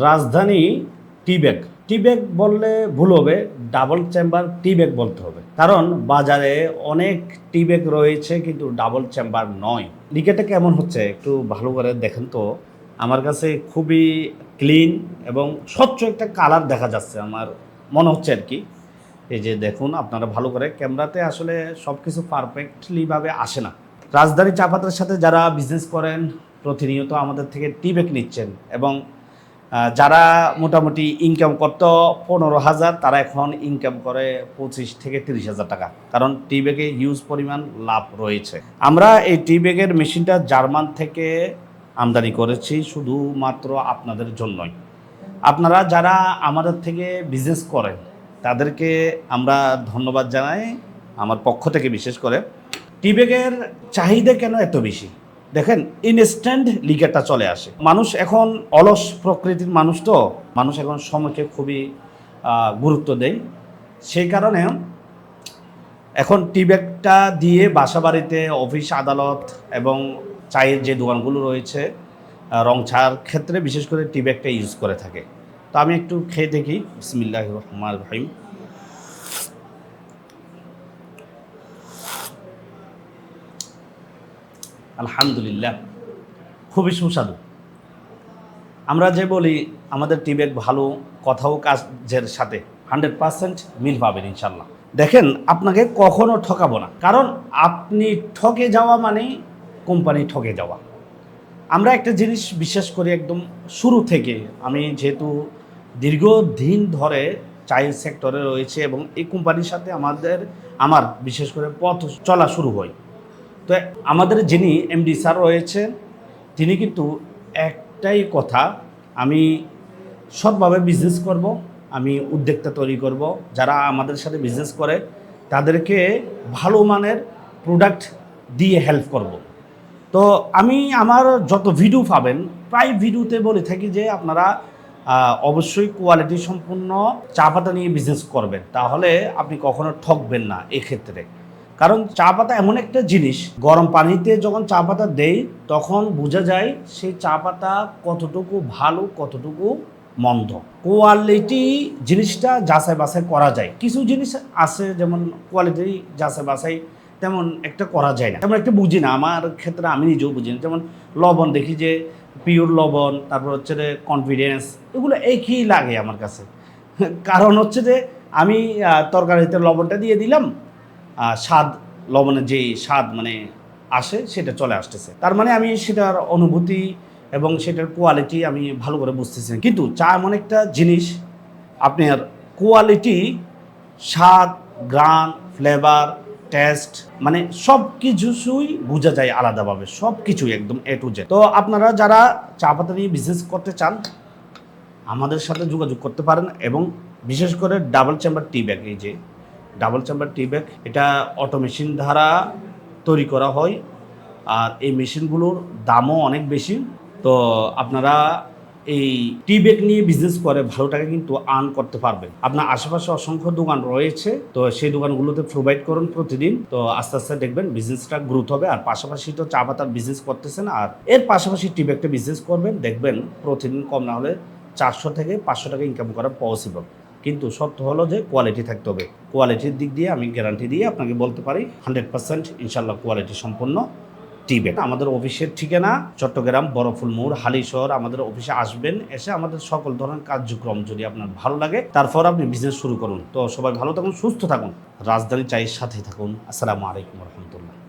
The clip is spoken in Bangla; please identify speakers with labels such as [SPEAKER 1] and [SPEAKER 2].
[SPEAKER 1] রাজধানী টি ব্যাগ টি ব্যাগ বললে ভুল হবে, ডাবল চেম্বার টি ব্যাগ বলতে হবে। কারণ বাজারে অনেক টি ব্যাগ রয়েছে কিন্তু ডাবল চেম্বার নয়। লিকেটটা কেমন হচ্ছে একটু ভালো করে দেখেন তো। আমার কাছে খুবই ক্লিন এবং স্বচ্ছ একটা কালার দেখা যাচ্ছে আমার, মনে হচ্ছে আর কি। এই যে দেখুন, আপনারা ভালো করে ক্যামেরাতে আসলে সব কিছু পারফেক্টলিভাবে আসে না। রাজধানী চা পাতার সাথে যারা বিজনেস করেন, প্রতিনিয়ত আমাদের থেকে টি ব্যাগ নিচ্ছেন এবং যারা মোটামুটি ইনকাম করতো পনেরো হাজার, তারা এখন ইনকাম করে পঁচিশ থেকে তিরিশ হাজার টাকা। কারণ টি ব্যাগে হিউজ পরিমাণ লাভ রয়েছে। আমরা এই টি ব্যাগের মেশিনটা জার্মান থেকে আমদানি করেছি শুধুমাত্র আপনাদের জন্যই। আপনারা যারা আমাদের থেকে বিজনেস করেন, তাদেরকে আমরা ধন্যবাদ জানাই। আমার পক্ষ থেকে বিশেষ করে। টি ব্যাগের চাহিদা কেন এত বেশি? দেখেন ইনস্ট্যান্ট লিকেটটা চলে আসে। মানুষ এখন অলস প্রকৃতির মানুষ তো, মানুষ এখন সময়কে খুবই গুরুত্ব দেয়। সেই কারণে এখন টি ব্যাগটা দিয়ে বাসা বাড়িতে অফিস, আদালত এবং চায়ের যে দোকানগুলো রয়েছে রং ছাড় ক্ষেত্রে বিশেষ করে টি ব্যাগটা ইউজ করে থাকে। তো আমি একটু খেয়ে দেখি। বিসমিল্লাহ রহমান রহিম। আলহামদুলিল্লাহ। খুবই সুস্বাদু। আমরা যে বলি, আমাদের টি ব্যাগ ভালো কথাও কাজের সাথে হান্ড্রেড পার্সেন্ট মিল পাবেন ইনশাল্লাহ দেখেন, আপনাকে কখনো ঠকাবো না। কারণ আপনি ঠকে যাওয়া মানেই কোম্পানি ঠকে যাওয়া। আমরা একটা জিনিস বিশ্বাস করি একদম শুরু থেকে। আমি যেহেতু দীর্ঘদিন ধরে চাইল্ড সেক্টরে রয়েছে এবং এই কোম্পানির সাথে আমাদের, আমার বিশেষ করে পথ চলা শুরু হয়। তো আমাদের যিনি এমডি স্যার রয়েছেন, তিনি কিন্তু একটাই কথা, আমি সৎভাবে বিজনেস করব, আমি উদ্যোক্তা তৈরি করব, যারা আমাদের সাথে বিজনেস করে, তাদেরকে ভালো মানের প্রোডাক্ট দিয়ে হেল্প করব। তো আমি আমার যত ভিডিও পাবেন, প্রায় ভিডিওতে বলে থাকি যে আপনারা অবশ্যই কোয়ালিটি সম্পূর্ণ চা পাতা নিয়ে বিজনেস করবেন, তাহলে আপনি কখনো ঠকবেন না এক্ষেত্রে। কারণ চা পাতা এমন একটা জিনিস, গরম পানিতে যখন চা পাতা দেই, তখন বোঝা যায় সেই চা পাতা কতটুকু ভালো, কতটুকু মন্দ। কোয়ালিটি জিনিসটা যাচাই বাছাই করা যায়। কিছু জিনিস আছে যেমন কোয়ালিটি যাচাই বাছাই তেমন একটা করা যায় না। তেমন একটা বুঝি না, আমার ক্ষেত্রে আমি নিজেও বুঝি না। যেমন লবণ দেখি যে পিওর লবণ, তারপর হচ্ছে যে কনফিডেন্স এগুলো একই লাগে আমার কাছে। কারণ হচ্ছে যে আমি তরকারিতে লবণটা দিয়ে দিলাম স্বাদ, লবণের যেই স্বাদ মানে আসে, সেটা চলে আসতেছে তার মানে আমি সেটার অনুভূতি এবং সেটার কোয়ালিটি আমি ভালো করে বুঝতেছি। কিন্তু চা এমন একটা জিনিস আপনার কোয়ালিটি স্বাদ, গ্রান ফ্লেভার টেস্ট মানে সব কিছুই বোঝা যায় আলাদাভাবে সব কিছুই একদম এ টু জেড তো আপনারা যারা চা পাতা নিয়ে বিজনেস করতে চান, আমাদের সাথে যোগাযোগ করতে পারেন এবং বিশেষ করে ডাবল চেম্বার টি ব্যাগ এই যে ডাবল চেম্বার টি ব্যাগ এটা অটো মেশিন দ্বারা তৈরি করা হয়। আর এই মেশিনগুলোর দামও অনেক বেশি। তো আপনারা এই টি ব্যাগ নিয়ে বিজনেস করে ভালো টাকা কিন্তু আর্ন করতে পারবেন। আপনার আশেপাশে অসংখ্য দোকান রয়েছে। তো সেই দোকানগুলোতে প্রোভাইড করুন প্রতিদিন। তো আস্তে আস্তে দেখবেন বিজনেসটা গ্রোথ হবে। আর পাশাপাশি তো চা পাতার বিজনেস করতেছেন। আর এর পাশাপাশি টি ব্যাগটা বিজনেস করবেন। দেখবেন প্রতিদিন কম না হলে চারশো থেকে পাঁচশো টাকা ইনকাম করা পসিবল কিন্তু সত্য হলো যে কোয়ালিটি থাকতে হবে। কোয়ালিটির দিক দিয়ে আমি গ্যারান্টি দিয়ে আপনাকে বলতে পারি হান্ড্রেড পার্সেন্ট ইনশাল্লাহ কোয়ালিটি সম্পন্ন টিবেট আমাদের অফিসের ঠিকানা চট্টগ্রাম বরফুল মোড় হালিশহর আমাদের অফিসে আসবেন, এসে আমাদের সকল ধরনের কার্যক্রম যদি আপনার ভালো লাগে, তারপর আপনি বিজনেস শুরু করুন। তো সবাই ভালো থাকুন, সুস্থ থাকুন। রাজধানী চাইয়ের সাথে থাকুন। আসসালামু আলাইকুম রহমতুল্লাহ।